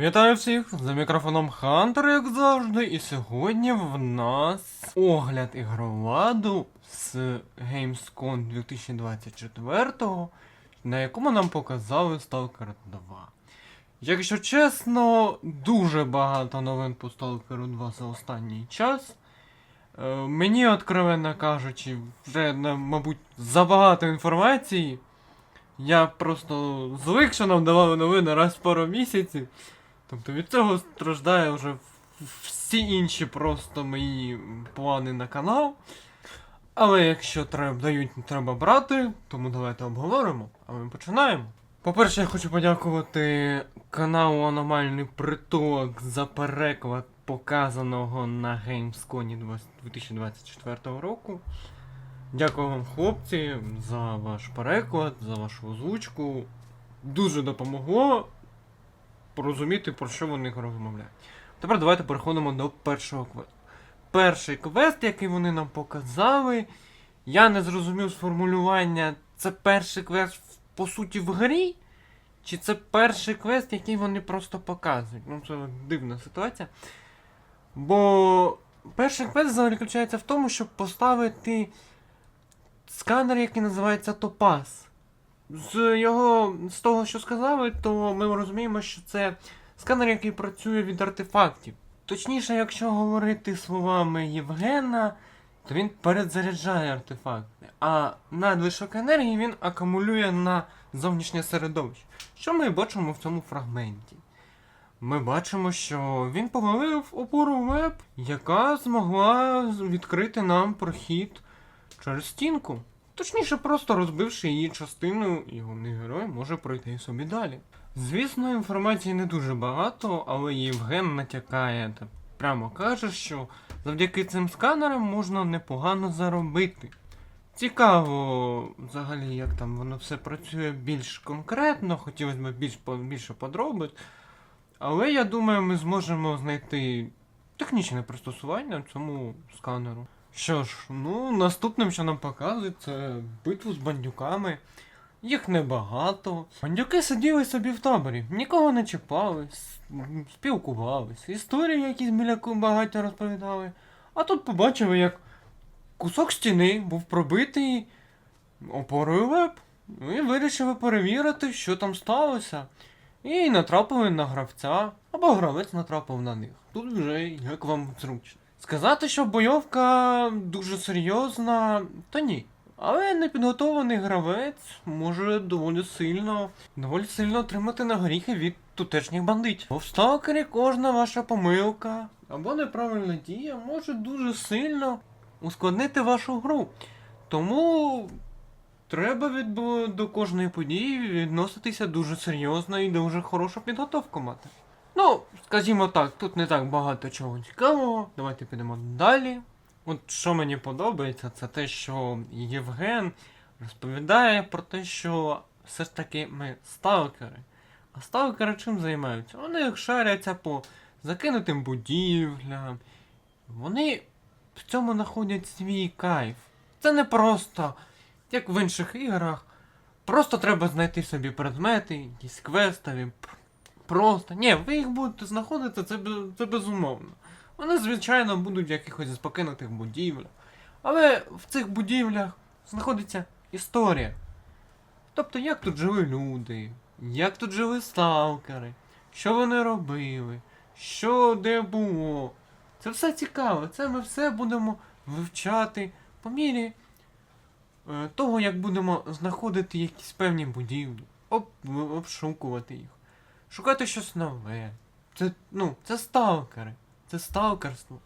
Вітаю всіх! За мікрофоном Хантер, як завжди, і сьогодні в нас огляд ігроладу з Gamescom 2024, на якому нам показали Stalker 2. Якщо чесно, дуже багато новин по Stalker 2 за останній час. Е, Мені, откровенно кажучи, вже, мабуть, забагато інформації. Я просто звик, що нам давали новини раз в пару місяців. Тобто від цього страждає вже всі інші просто мої плани на канал. Але якщо треба, дають, треба брати, тому давайте обговоримо, а ми починаємо. По-перше, я хочу подякувати каналу Аномальний Притулок за переклад показаного на Gamescom 2024 року. Дякую вам, хлопці, за ваш переклад, за вашу озвучку. Дуже допомогло порозуміти, про що вони розмовляють. Тепер давайте переходимо до першого квесту. Перший квест, який вони нам показали, я не зрозумів сформулювання, це перший квест по суті в грі, чи це перший квест, який вони просто показують. Ну, це дивна ситуація. Бо перший квест заключається в тому, щоб поставити сканер, який називається Топаз. З його, з того, що сказали, то ми розуміємо, що це сканер, який працює від артефактів. Точніше, якщо говорити словами Євгена, то він перезаряджає артефакти, а надлишок енергії він акумулює на зовнішнє середовище. Що ми бачимо в цьому фрагменті? Ми бачимо, що він повалив опору веб, яка змогла відкрити нам прохід через стінку. Точніше, просто розбивши її частину, і головний герой може пройти собі далі. Звісно, інформації не дуже багато, але Євген натякає та прямо каже, що завдяки цим сканерам можна непогано заробити. Цікаво, взагалі, як там воно все працює більш конкретно, хотілося б більш, більше подробиць. Але я думаю, ми зможемо знайти технічне пристосування цьому сканеру. Що ж, ну наступним, що нам показують, це битву з бандюками. Їх небагато. Бандюки сиділи собі в таборі, нікого не чіпали, спілкувались, історії якісь біля багаття розповідали. А тут побачили, як кусок стіни був пробитий опорою веб. І вирішили перевірити, що там сталося. І натрапили на гравця, або гравець натрапив на них. Тут вже як вам зручно. Сказати, що бойовка дуже серйозна, то ні. Але непідготований гравець може доволі сильно, доволі сильно отримати на горіхи від тутешніх бандитів. В сталкері кожна ваша помилка або неправильна дія може дуже сильно ускладнити вашу гру. Тому треба від, до кожної події відноситися дуже серйозно і дуже хорошу підготовку мати. Ну, скажімо так, тут не так багато чого цікавого. Давайте підемо далі. От що мені подобається, це те, що Євген розповідає про те, що все ж таки ми сталкери. А сталкери чим займаються? Вони шаряться по закинутим будівлям. Вони в цьому знаходять свій кайф. Це не просто, як в інших іграх. Просто треба знайти собі предмети, якісь квестові. Просто. Ні, ви їх будете знаходити, це, це безумовно. Вони, звичайно, будуть в якихось покинутих будівлях. Але в цих будівлях знаходиться історія. Тобто, як тут жили люди, як тут жили сталкери, що вони робили, що де було. Це все цікаво, це ми все будемо вивчати по мірі е, того, як будемо знаходити якісь певні будівлі, об, обшукувати їх, шукати щось нове. Це, ну, це сталкери. Це сталкерство.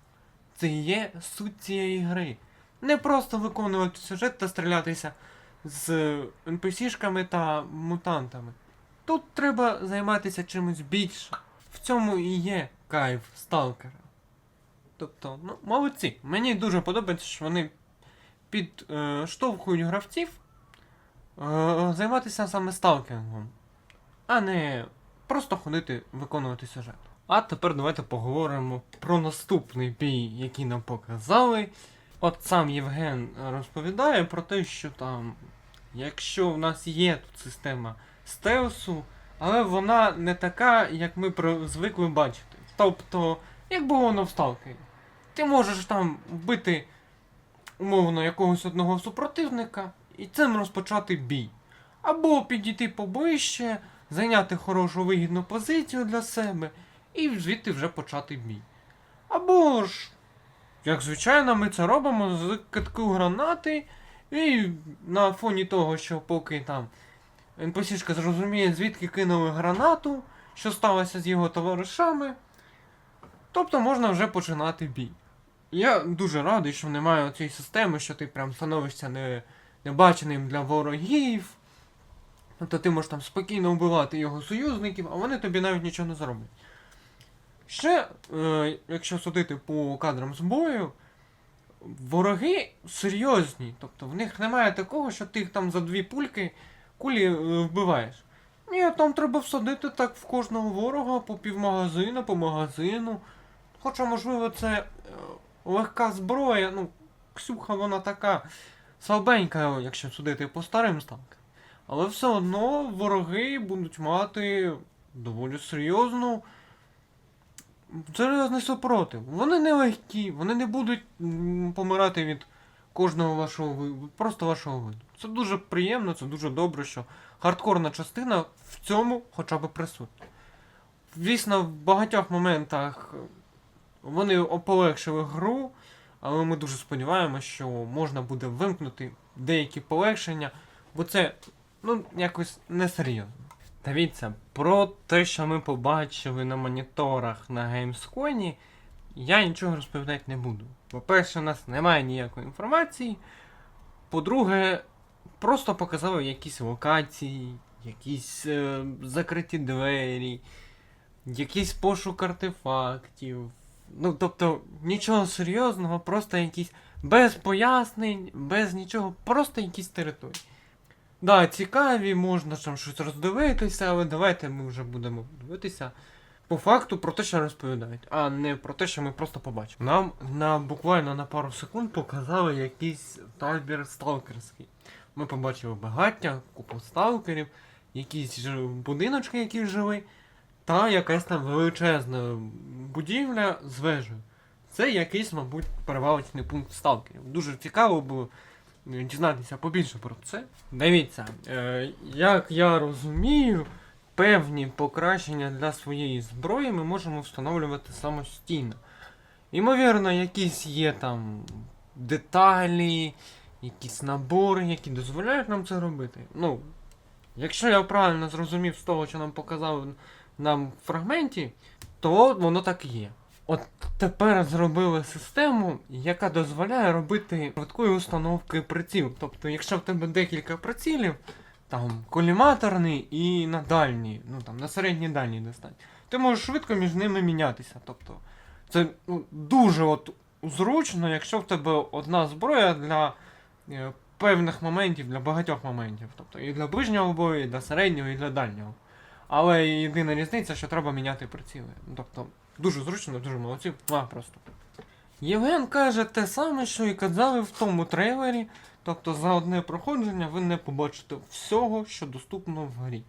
Це є суть цієї гри. Не просто виконувати сюжет та стрілятися з NPC-шками та мутантами. Тут треба займатися чимось більше. В цьому і є кайф сталкера. Тобто, ну, молодці. Мені дуже подобається, що вони підштовхують гравців е, займатися саме сталкінгом, а не просто ходити виконувати сюжет. А тепер давайте поговоримо про наступний бій, який нам показали. От сам Євген розповідає про те, що там, якщо в нас є тут система стелсу, але вона не така, як ми звикли бачити. Тобто, як було воно в Сталкері. Ти можеш там вбити умовно якогось одного супротивника і цим розпочати бій. Або підійти поближче, зайняти хорошу вигідну позицію для себе і звідти вже почати бій. Або ж, як звичайно, ми це робимо з катку гранати, і на фоні того, що поки там NPC-шка зрозуміє, звідки кинули гранату, що сталося з його товаришами. Тобто можна вже починати бій. Я дуже радий, що немає цієї системи, що ти прям становишся не, небаченим для ворогів. Тобто ти можеш там спокійно вбивати його союзників, а вони тобі навіть нічого не зроблять. Ще, е, якщо судити по кадрам з бою, вороги серйозні. Тобто в них немає такого, що ти їх там за дві пульки кулі е, вбиваєш. Ні, там треба всадити так в кожного ворога по півмагазину, по магазину. Хоча, можливо, це е, легка зброя, ну, Ксюха вона така слабенька, якщо судити по старим станкам. Але все одно вороги будуть мати доволі серйозну. Серйозний супротив. Вони не легкі, вони не будуть помирати від кожного вашого ви- просто вашого виду. Це дуже приємно, це дуже добре, що хардкорна частина в цьому хоча б присутня. Звісно, в багатьох моментах вони полегшили гру, але ми дуже сподіваємося, що можна буде вимкнути деякі полегшення, бо це ну, якось несерйозно. Дивіться, про те, що ми побачили на моніторах на Gamescom, я нічого розповідати не буду. По-перше, у нас немає ніякої інформації. По-друге, просто показали якісь локації, якісь е, закриті двері, якийсь пошук артефактів. Ну, тобто, нічого серйозного, просто якісь без пояснень, без нічого, просто якісь території. Да, цікаві, можна там щось роздивитися, але давайте ми вже будемо дивитися по факту про те, що розповідають, а не про те, що ми просто побачимо. Нам на буквально на пару секунд показали якийсь табір сталкерський. Ми побачили багаття, купу сталкерів, якісь будиночки, які жили, та якась там величезна будівля з вежею. Це якийсь, мабуть, перевалочний пункт сталкерів. Дуже цікаво було дізнатися побільше про це. Дивіться, е, як я розумію, певні покращення для своєї зброї ми можемо встановлювати самостійно. Ймовірно, якісь є там деталі, якісь набори, які дозволяють нам це робити. Ну, якщо я правильно зрозумів з того, що нам показали нам в фрагменті, то воно так і є. От тепер зробили систему, яка дозволяє робити швидкої установки приціл. Тобто, якщо в тебе декілька прицілів, там коліматорний і на дальній, ну там на середній дальній достань, ти можеш швидко між ними мінятися. Тобто, це ну, дуже от зручно, якщо в тебе одна зброя для е, певних моментів, для багатьох моментів. Тобто і для ближнього бою, і для середнього, і для дальнього. Але єдина різниця, що треба міняти приціли. Ну, Тобто, дуже зручно, дуже молодці. А, просто. Євген каже те саме, що і казали в тому трейлері. Тобто за одне проходження ви не побачите всього, що доступно в грі.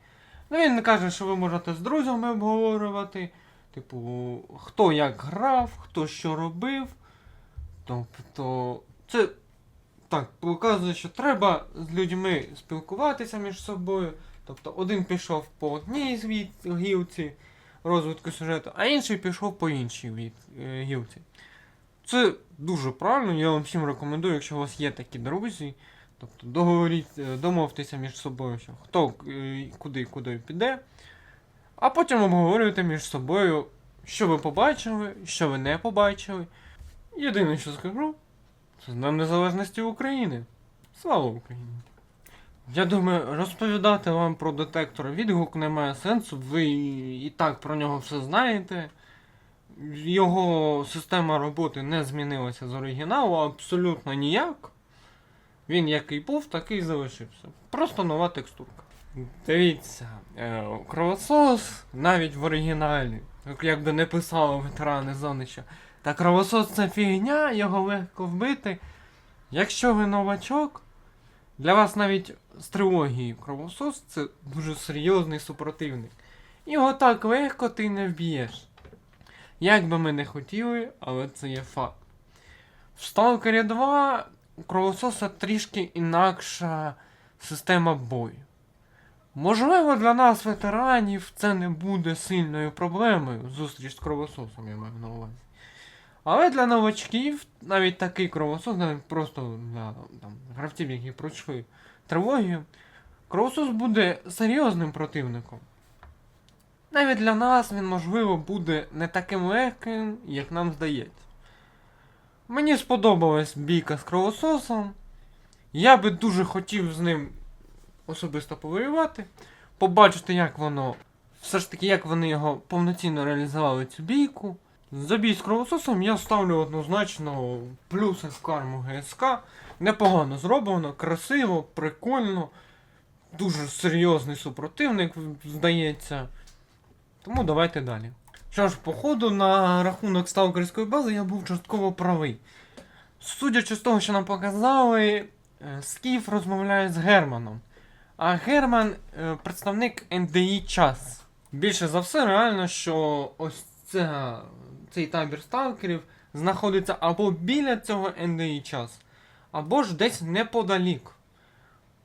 Ну він каже, що ви можете з друзями обговорювати, типу, хто як грав, хто що робив. Тобто, це так, показує, що треба з людьми спілкуватися між собою. Тобто один пішов по одній гілці розвитку сюжету, а інший пішов по іншій від, е, гілці. Це дуже правильно, я вам всім рекомендую, якщо у вас є такі друзі. Тобто договоріть, е, домовтеся між собою, що хто е, куди куди піде, а потім обговорюйте між собою, що ви побачили, що ви не побачили. Єдине, що скажу, це з Днем Незалежності України. Слава Україні! Я думаю, розповідати вам про детектор відгук немає сенсу, ви і так про нього все знаєте. Його система роботи не змінилася з оригіналу абсолютно ніяк. Він який був, такий залишився. Просто нова текстурка. Дивіться, е, кровосос навіть в оригіналі, як- би не писали ветерани зони, що та кровосос це фігня, його легко вбити. Якщо ви новачок, для вас навіть з трилогії кровосос це дуже серйозний супротивник. Його так легко ти не вб'єш. Як би ми не хотіли, але це є факт. В Stalker 2 у кровососа трішки інакша система бою. Можливо, для нас, ветеранів, це не буде сильною проблемою. Зустріч з кровососом, я маю на увазі. Але для новачків, навіть такий кровосос, навіть просто для там, гравців, які пройшли трилогію, кровосос буде серйозним противником. Навіть для нас він, можливо, буде не таким легким, як нам здається. Мені сподобалась бійка з кровососом. Я би дуже хотів з ним особисто повоювати, побачити, як воно. Все ж таки, як вони його повноцінно реалізували цю бійку. За бій з кровососом я ставлю однозначно плюси в карму ГСК. Непогано зроблено, красиво, прикольно. Дуже серйозний супротивник, здається. Тому давайте далі. Що ж, походу, на рахунок сталкерської бази я був частково правий. Судячи з того, що нам показали, е, Скіф розмовляє з Германом. А Герман е, представник НДІ час. Більше за все, реально, що ось ця, цей табір сталкерів знаходиться або біля цього НДІ час, або ж десь неподалік.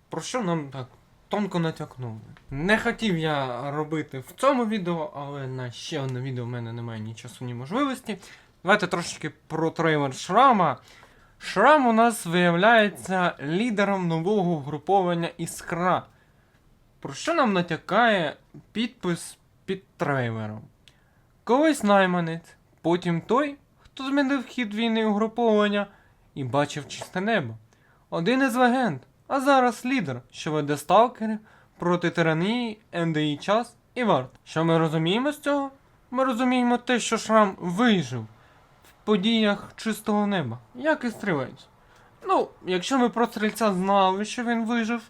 Про що нам так тонко натякнули. Не хотів я робити в цьому відео, але на ще одне відео в мене немає ні часу, ні можливості. Давайте трошечки про трейлер Шрама. Шрам у нас виявляється лідером нового угруповання Іскра. Про що нам натякає підпис під трейлером? Колись найманець, потім той, хто змінив хід війни угруповання і бачив чисте небо. Один із легенд, а зараз лідер, що веде сталкерів проти тиранії, НДІ час і варт. Що ми розуміємо з цього? Ми розуміємо те, що Шрам вижив в подіях чистого неба, як і стрілець. Ну, якщо ми про стрільця знали, що він вижив,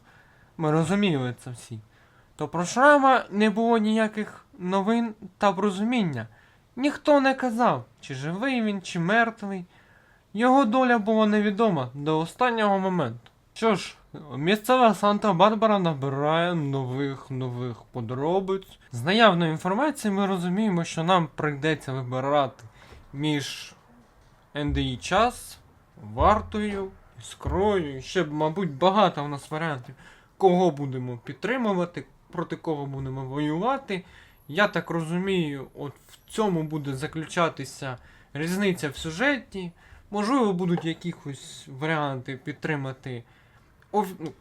ми розуміли це всі. То про Шрама не було ніяких новин та розуміння. Ніхто не казав, чи живий він, чи мертвий. Його доля була невідома до останнього моменту. Що ж, місцева Санта-Барбара набирає нових нових подробиць. З наявної інформації ми розуміємо, що нам прийдеться вибирати між НДІ час, вартою, іскрою. Ще, мабуть, багато у нас варіантів, кого будемо підтримувати, проти кого будемо воювати. Я так розумію, от в цьому буде заключатися різниця в сюжеті. Можливо, будуть якісь варіанти підтримати оф... ну,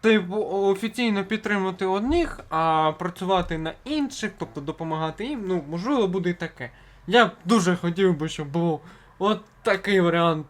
типу, офіційно підтримати одних, а працювати на інших, тобто допомагати їм. Ну, можливо, буде і таке. Я дуже хотів би, щоб було от такий варіант